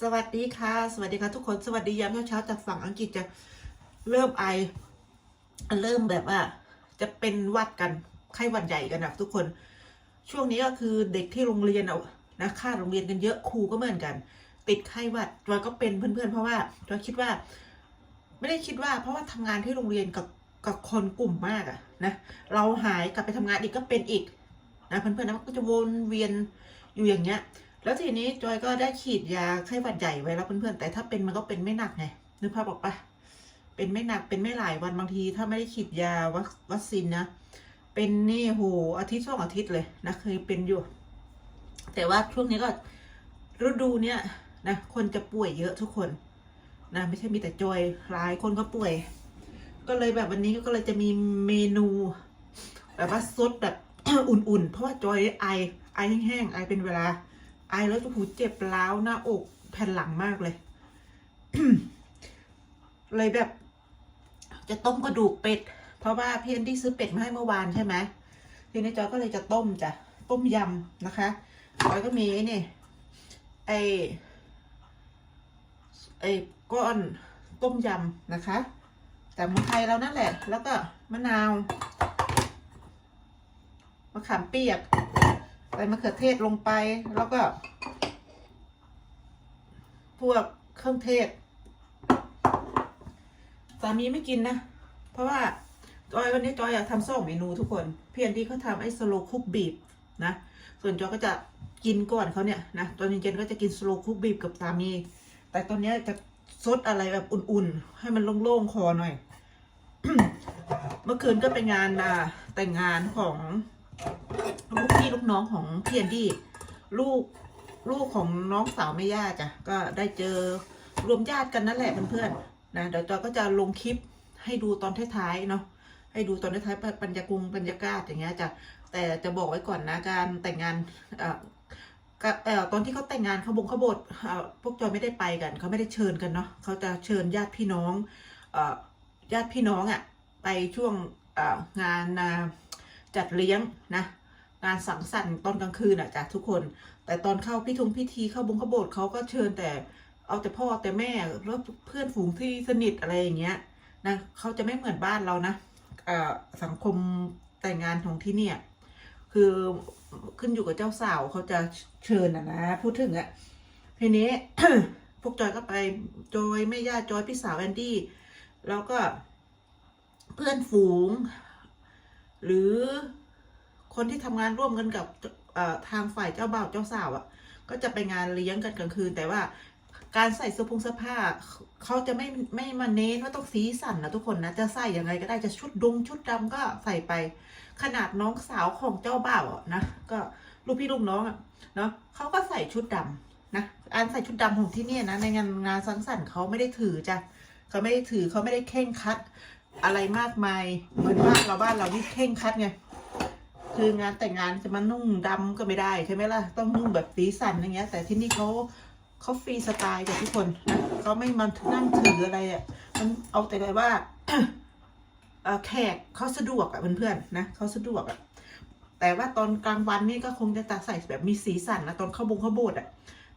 สวัสดีค่ะ สวัสดีค่ะทุกคนสวัสดียามเช้าๆจากฝั่งอังกฤษจะเริ่มไอ เริ่มแบบว่า จะเป็นวัดกันไข้หวัดใหญ่กันนะทุกคน ช่วงนี้ก็คือเด็กที่โรงเรียนเอานะค่าโรงเรียนกันเยอะครูก็เหมือนกัน ติดไข้หวัดจอยก็เป็นเพื่อนๆ เพราะว่าจอยคิดว่า ไม่ได้คิดว่า เพราะว่าทำงานที่โรงเรียนกับกับคนกลุ่มมากอะนะเราหายกลับไปทำงานอีกก็เป็นอีกนะเพื่อนๆนะก็จะวนเวียนอยู่อย่างเงี้ย แล้วทีนี้จอยก็ได้ฉีดยาไข้หวัดใหญ่ไว้แล้วเพื่อนๆ แต่ถ้าเป็นมันก็เป็นไม่หนักไงนึกภาพออกปะเป็นไม่หนักเป็นไม่หลายวันบางที ถ้าไม่ได้ฉีดยาวัควคซีนนะ เป็นนี่โหอาทิตย์สองอาทิตย์เลยนะเคยเป็นอยู่ แต่ว่าช่วงนี้ก็ฤดูเนี้ยนะคนจะป่วยเยอะทุกคนนะไม่ใช่มีแต่จอยหลายคนก็ป่วย ก็เลยแบบวันนี้ก็เลยจะมีเมนู แบบว่าซดแบบอุ่นๆ เพราะว่าจอยไอไอแห้งๆไอเป็นเวลา ไอแล้วหูเจ็บร้าวหน้าอกแผ่นหลังมากเลย เลยแบบ จะต้มกระดูกเป็ด เพราะว่าเพี่แอนดี้ซื้อเป็ดมาให้เมื่อวานใช่ไหมทีนี้จอยก็เลยจะต้มจ้ะต้มยำนะคะจอยก็มีนี่ไอไอก้อนต้มยำนะคะ แต่เมืองไทยเรานั่นแหละ แล้วก็มะนาวมะขามเปียก ใส่มะเขือเทศลงไป แล้วก็ พวกเครื่องเทศ สามีไม่กินนะ เพราะว่าจอยวันนี้จอยอยากทำสองเมนูทุกคน เพียนที่เขาทำไอ้สโลคุกบีบนะ ส่วนจอยก็จะกินก่อนเขาเนี่ยนะ ตอนเย็นๆก็จะกินสโลคุกบีบกับสามี แต่ตอนเนี้ยจะซดอะไรแบบอุ่นๆ ให้มันโล่งๆ คอหน่อย เมื่อคืนก็เป็นงานอ่าแต่งงานของ กพี่ลูกน้องของเพียนดี้ลูกลูกของน้องสาวแม่ย่าจ้ะก็ได้เจอรวมญาติกันนั่นแหละเพื่อนๆนะเดี๋ยวจอยก็จะลงคลิปให้ดูตอนท้ายๆเนาะให้ดูตอนท้ายๆบรรยากรุงบรรยากาศอย่างเงี้ยจ้ะแต่จะบอกไว้ก่อนนะการแต่งงานเอ่อตอนที่เขาแต่งงานเขาบงเขาบทเอ่อพวกจอยไม่ได้ไปกันเขาไม่ได้เชิญกันเนาะเขาจะเชิญญาติพี่น้องเอ่อญาติพี่น้องอะ่ะไปช่วงเอ่องานจัดเลี้ยงนะ งานสังสรรค์ตอนกลางคืนอะจ้ะทุกคน แต่ตอนเข้าพิธงพิธีเข้าบงเขาบทเขาก็เชิญแต่เอาแต่พ่อแต่แม่แล้วเพื่อนฝูงที่สนิทอะไรอย่างเงี้ยนะเขาจะไม่เหมือนบ้านเรานะสังคมแต่งงานของที่เนี่ยคือขึ้นอยู่กับเจ้าสาวเขาจะเชิญอะนะพูดถึงอะทีนี้พวกจอยก็ไปจอยแม่ย่าจอยพี่สาวแอนดี้แล้วก็เพื่อนฝูง หรือ คนที่ทำงานร่วมกันกับทางฝ่ายเจ้าบ่าวเจ้าสาวอะ่ะ ก็จะไปงานเลี้ยงกันกลางคืน แต่ว่าการใส่เสื้อผงเสื้อผ้าเขาจะไม่ไม่มาเน้นว่าต้องสีสันนะทุกคนนะจะใส่ยังไงก็ได้จะชุดดงชุดดำก็ใส่ไป ขนาดน้องสาวของเจ้าบ่าวอะนะก็ลูกพี่ลูกน้องอะเนาะเขาก็ใส่ชุดดำนะการใส่ชุดดำของที่เนี่ยนะในงานงานสังสรรค์เขาไม่ได้ถือจ้ะเขาไม่ได้ถือเขาไม่ได้เข่งคัด อะไรมากมายเหมือนบ้านเราบ้านเราที่เข่งคัดไง คืองานแต่งงานจะมานุ่งดำก็ไม่ได้ใช่ไหมล่ะ ต้องนุ่งแบบสีสันอย่างเงี้ย แต่ที่นี่เขาเขาฟรีสไตล์จากทุกคนนะเขาไม่มานั่งถืออะไรอะมันเอาแต่เลยว่าเออแขกเขาสะดวกอะเพื่อนๆนะเขาสะดวกอะแต่ว่าตอนกลางวันนี่ก็คงจะตัดใส่แบบมีสีสันนะตอนเข้าบงเข้าโบสถ์อะ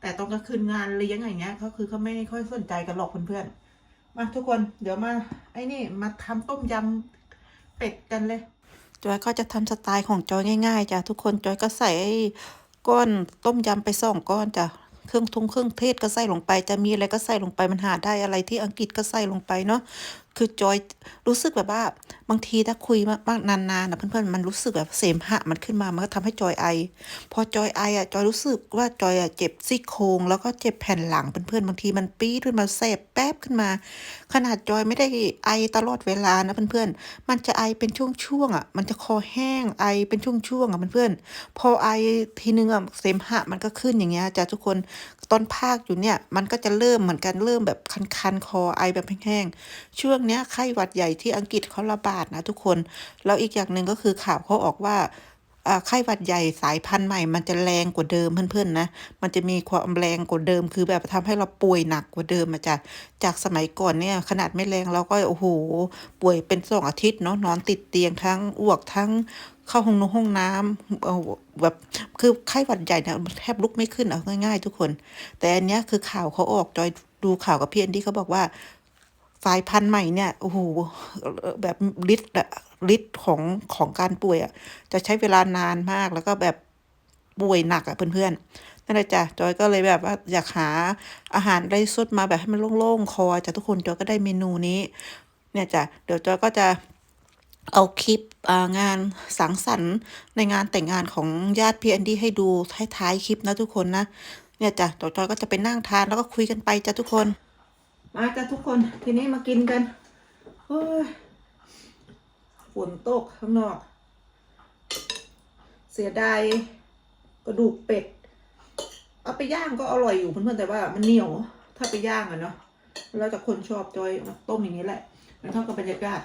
แต่ตอนกลางคืนงานเลี้ยงอะไรเงี้ยเขาคือเขาไม่ค่อยสนใจกันหรอกเพื่อนๆมาทุกคนเดี๋ยวมาไอ้นี่มาทำต้มยำเป็ดกันเลย จอยก็จะทำสไตล์ของจอยง่ายๆจ้ะทุกคนจอยก็ใส่ก้อนต้มยำไปสองก้อนจ้ะเครื่องทุงเครื่องเทศก็ใส่ลงไป จะมีอะไรก็ใส่ลงไปมันหาได้อะไรที่อังกฤษก็ใส่ลงไปเนาะคือจอยรู้สึกแบบว่า บางทีถ้าคุยมากๆนานๆนะเพื่อนๆมันรู้สึกแบบเสมหะมันขึ้นมามันก็ทำให้จอยไอ พอจอยไออะจอยรู้สึกว่าจอยอะเจ็บซี่โครงแล้วก็เจ็บแผ่นหลังเพื่อนๆบางทีมันปี๊ดขึ้นมาแสบแป๊บขึ้นมา ขนาดจอยไม่ได้ไอตลอดเวลานะเพื่อนๆมันจะไอเป็นช่วงๆอะ มันจะคอแห้งไอเป็นช่วงๆอะเพื่อนๆพอไอทีนึงอะเสมหะมันก็ขึ้นอย่างเงี้ยจ้ะทุกคนตอนภาคอยู่เนี่ยมันก็จะเริ่มเหมือนกันเริ่มแบบคันๆคอไอแบบแห้งๆช่วงเนี้ไข้หวัดใหญ่ที่อังกฤษเขาระบาดนะทุกคน แล้วอีกอย่างหนึ่งก็คือข่าวเขาออกว่าไข้หวัดใหญ่สายพันธุ์ใหม่ มันจะแรงกว่าเดิมเพื่อนๆนะ มันจะมีความแรงกว่าเดิม คือแบบทำให้เราป่วยหนักกว่าเดิมมาจากจากสมัยก่อนเนี่ยขนาดไม่แรงเราก็โอ้โหป่วยเป็นสองอาทิตย์เนาะนอนติดเตียงทั้งอ้วกทั้งเข้าห้องนงห้องน้ำแบบคือไข้หวัดใหญ่เนี่ยแทบลุกไม่ขึ้นเอาง่ายๆ ทุกคน แต่อันเนี้ยคือข่าวเขาออกจอยดูข่าวกับพี่แอนดี้เขาบอกว่า สายพันธุ์ใหม่เนี่ยโอ้โหแบบฤทธิ์อะฤทธิ์ของของการป่วยอะจะใช้เวลานานมากแล้วก็แบบป่วยหนักอะเพื่อนๆนั่นแหละจ้ะจอยก็เลยแบบว่าอยากหาอาหารไรสดมาแบบให้มันโล่งๆคอจ้ะทุกคนจอยก็ได้เมนูนี้ เนี่ยจ้ะเดี๋ยวจอยก็จะเอาคลิปงานสังสรรค์ในงานแต่งงานของญาติพี่แอนดี้ให้ดูท้ายๆคลิปนะทุกคนนะเนี่ยจ้ะจอยก็จะไปนั่งทานแล้วก็คุยกันไปจ้ะทุกคน มาจ้ะทุกคนทีนี้มากินกันโอ้ยฝนตกข้างนอก เสียดายกระดูกเป็ด เอาไปย่างก็อร่อยอยู่เพื่อนๆแต่ว่ามันเหนียวถ้าไปย่างอะเนาะแล้วแต่คนชอบจอยมาต้มอย่างนี้แหละมันเข้ากับบรรยากาศ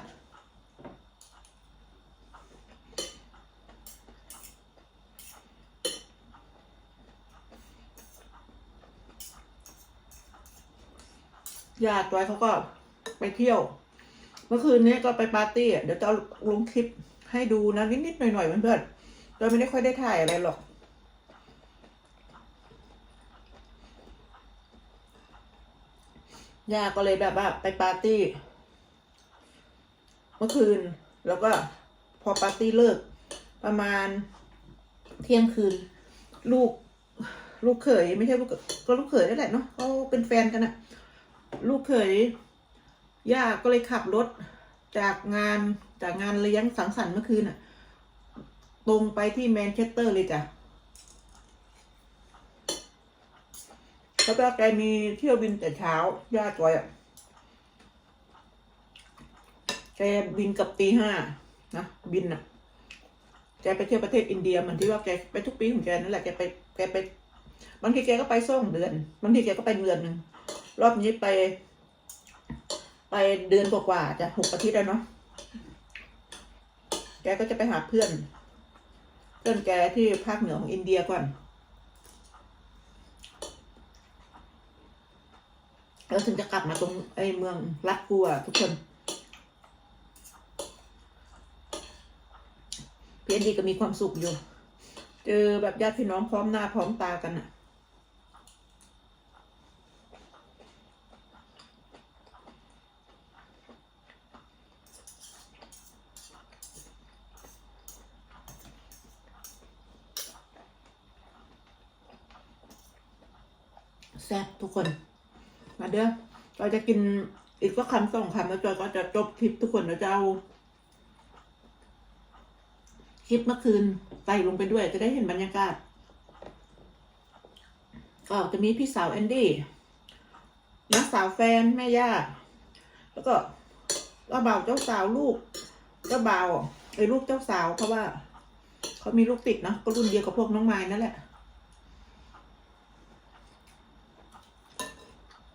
ญาติจอยเขาก็ไปเที่ยว เมื่อคืนนี้ก็ไปปาร์ตี้เดี๋ยวจะลงคลิปให้ดูนะนิดๆหน่อยๆเพื่อนๆจอยไม่ได้ค่อยได้ถ่ายอะไรหรอกย่าก็เลยแบบว่าไปปาร์ตี้ เมื่อคืน แล้วก็พอปาร์ตี้เลิก ประมาณเที่ยงคืน ลูก ลูกเขยไม่ใช่ลูกก็ลูกเขยนั่นแหละเนาะเขาเป็นแฟนกันอะ ลูกเขยย่าก็เลยขับรถจากงานจากงานเลี้ยงสังสรรค์เมื่อคืนอะตรงไปที่แมนเชสเตอร์เลยจ้ะแล้วก็แกมีเที่ยวบินแต่เช้าย่าจอยอะแกบินกับตีห้านะบินอะแกไปเที่ยวประเทศอินเดียเหมือนที่ว่าแกไปทุกปีของแกนั่นแหละแกไปแกไปบางทีแกก็ไปส่งเดือนบางทีแกก็ไปเดือนหนึ่ง รอบนี้ไป ไปเดือนกว่าๆจะหกอาทิตย์แล้วเนาะแกก็จะไปหาเพื่อน เพื่อนแกที่ภาคเหนือของอินเดียก่อน แล้วถึงจะกลับมาตรงไอ้เมืองลักกัวทุกคนเพียนดีก็มีความสุขอยู่ เจอแบบญาติพี่น้องพร้อมหน้าพร้อมตากันอะ แซ่บทุกคน มาเด้อเราจะกินอีกสักคำสองคำแล้วจอยก็จะจบคลิปทุกคนเราจะเอาคลิปเมื่อคืนใส่ลงไปด้วยจะได้เห็นบรรยากาศ ก็จะมีพี่สาวแอนดี้น้าสาวแฟนแม่ย่าแล้วก็เจ้าบ่าวเจ้าสาวลูกเจ้าบ่าวไอ้ลูกเจ้าสาวเพราะว่า เขามีลูกติดนะก็รุ่นเดียวกับพวกน้องไม้นั่นแหละ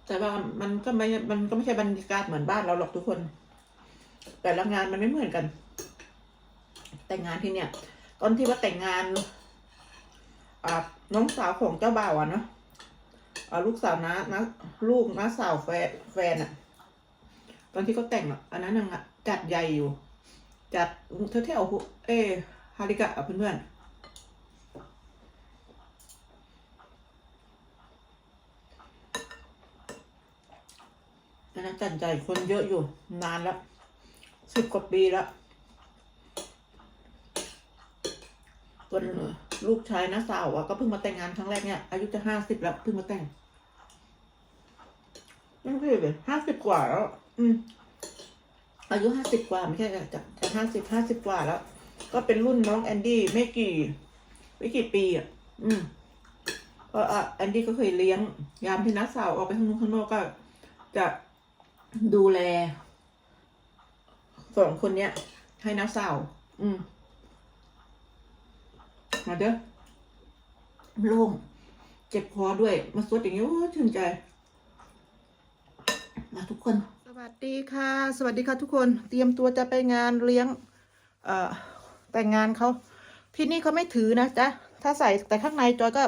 แต่ว่ามันก็ไม่ มันก็ไม่ใช่บรรยากาศเหมือนบ้านเราหรอกทุกคน แต่ละงานมันไม่เหมือนกัน แต่งงานที่เนี่ย ตอนที่ว่าแต่งงานอ่าน้องสาวของเจ้าบ่าวอะเนาะอ่าลูกสาวนะนะลูกน้าสาวแฟนแฟนอะตอนที่เขาแต่งอะอันนั้นน่ะจัดใหญ่อยู่ จัดแถวๆเอฮาริกะอะเพื่อนๆ อันนั้นจันใจคนเยอะอยู่ นานแล้วสิบกว่าปีแล้วส่วนลูกชายนะสาวอะก็เพิ่งมาแต่งงานครั้งแรกเนี่ยอายุจะห้าสิบแล้วเพิ่งมาแต่งไม่ใช่เลยห้าสิบกว่าแล้ว อืม อายุห้าสิบกว่าไม่ใช่จะจะจะห้าสิบห้าสิบกว่าแล้ว ก็เป็นรุ่นน้องแอนดี้ไม่กี่ไม่กี่ปีอะ อืมก็อะแอนดี้ก็เคยเลี้ยง ยามที่นักสาวออกไปข้างนอกข้างนอกก็จะ ดูแลสองคนเนี้ย ให้น้าสาวอืม มาเด้อโล่งเจ็บคอด้วย มาสวดอย่างนี้โอ้ชื่นใจ มาทุกคน สวัสดีค่ะ สวัสดีค่ะทุกคน เตรียมตัวจะไปงานเลี้ยง เอ่อ แต่งงานเขาที่นี่เขาไม่ถือนะจ๊ะ ถ้าใส่แต่ข้างในจอยก็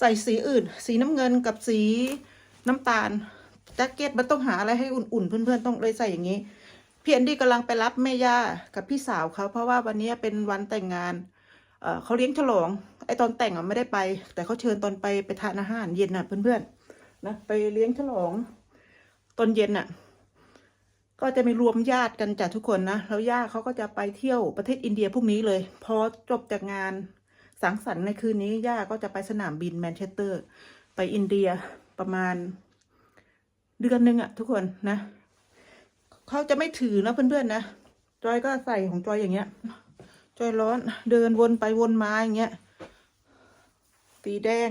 ใส่สีอื่น สีน้ำเงินกับสีน้ำตาลแจ็คเก็ตมันต้องหาอะไรให้อุ่นๆเพื่อนๆต้องเลยใส่อย่างนี้พี่แอนดี้กำลังไปรับแม่ย่ากับพี่สาวเขาเพราะว่าวันนี้เป็นวันแต่งงานเเขาเลี้ยงฉลอง ไอตอนแต่งอะไม่ได้ไป แต่เขาเชิญตอนไปไปทานอาหารเย็นน่ะเพื่อนๆนะไปเลี้ยงฉลองตอนเย็นน่ะ ก็จะมีรวมญาติกันจากทุกคนนะแล้วญาเขาก็จะไปเที่ยวประเทศอินเดียพรุ่งนี้เลย พอจบจากงานสังสรรค์ในคืนนี้ญาก็จะไปสนามบินแมนเชสเตอร์ ไปอินเดียประมาณ เดือนหนึ่งอะทุกคนนะเขาจะไม่ถือนะเพื่อนๆนะจอยก็ใส่ของจอยอย่างเงี้ย จอยร้อนเดินวนไปวนมาอย่างเงี้ย สีแดง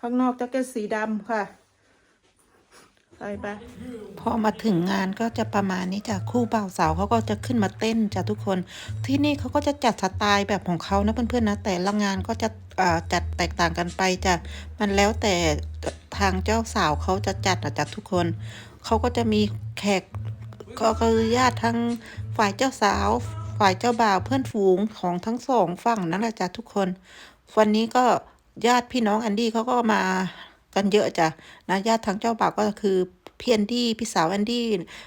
ข้างนอกแจ็คเก็ตสีดำค่ะ ใส่ไปพอมาถึงงานก็จะประมาณนี้จ้ะคู่บ่าวสาวเขาก็จะขึ้นมาเต้นจ้ะทุกคน ที่นี่เขาก็จะจัดสไตล์แบบของเขานะเพื่อนๆนะแต่ละงานก็จะจัดแตกต่างกันไปจ้ะมันแล้วแต่ทางเจ้าสาวเขาจะจัดนะจ้ะทุกคนเขาก็จะมีแขกก็คือญาติทั้งฝ่ายเจ้าสาว ฝ่ายเจ้าบ่าวเพื่อนฝูงของทั้งสองฝั่งนั่นแหละจ้ะทุกคน วันนี้ก็ญาติพี่น้องแอนดี้เขาก็มา กันเยอะจ้ะนะญาติทางเจ้าบ่าวก็คือพี่แอนดี้พี่สาวแอนดี้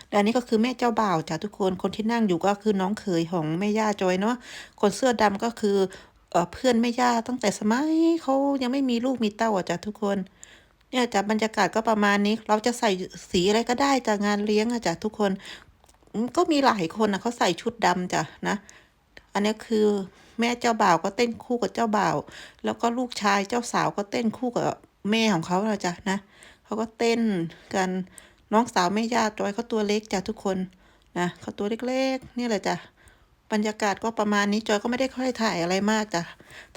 และนนี้ก็คือแม่เจ้าบ่าวจ้ะทุกคนคนที่นั่งอยู่ก็คือน้องเขยของแม่ย่าจอยเนาะคนเสื้อดำก็คือเออเพื่อนแม่ย่าตั้งแต่สมัยเขายังไม่มีลูกมีเต้าอะจ้ะทุกคนเนี่ยจ้ะบรรยากาศก็ประมาณนี้ เราจะใส่สีอะไรก็ได้จ้ะงานเลี้ยงอะจ้ะทุกคนก็มีหลายคนนะเขาใส่ชุดดำจ้ะนะ อันนี้คือแม่เจ้าบ่าวก็เต้นคู่กับเจ้าบ่าว แล้วก็ลูกชายเจ้าสาวก็เต้นคู่กับ แม่ของเขานะจ๊ะนะเขาก็เต้นกันน้องสาวแม่ย่าจอยเขาตัวเล็กจ้ะทุกคนนะเขาตัวเล็กๆนี่แหละจ้ะบรรยากาศก็ประมาณนี้จอยก็ไม่ได้ค่อยถ่ายอะไรมากจ้ะ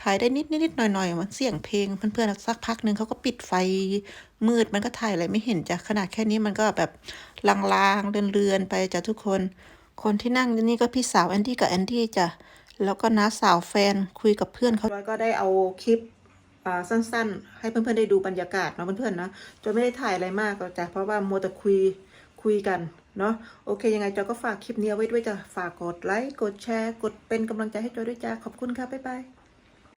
ถ่ายได้นิดนิดๆหน่อยหน่อยๆมันเสียงเพลงเพื่อนๆสักพักหนึ่งเขาก็ปิดไฟมืดมันก็ถ่ายอะไรไม่เห็นจ้ะขนาดแค่นี้มันก็แบบลางๆเรือนๆไปจ้ะทุกคน คนที่นั่งนี่ก็พี่สาวแอนดี้กับแอนดี้จ้ะแล้วก็น้าสาวแฟนคุยกับเพื่อนเขาจอยก็ได้เอาคลิป สั้นๆ ให้เพื่อนๆได้ดูบรรยากาศเนาะเพื่อนๆนะจอยไม่ได้ถ่ายอะไรมากจ้ะเพราะว่ามัวแต่คุยคุยกันเนาะโอเค ยังไงจอยก็ฝากคลิปนี้ไว้ด้วยจ้ะฝากกดไลค์กดแชร์ กดเป็นกำลังใจให้จอยด้วยจ้ะขอบคุณค่ะบ๊ายบาย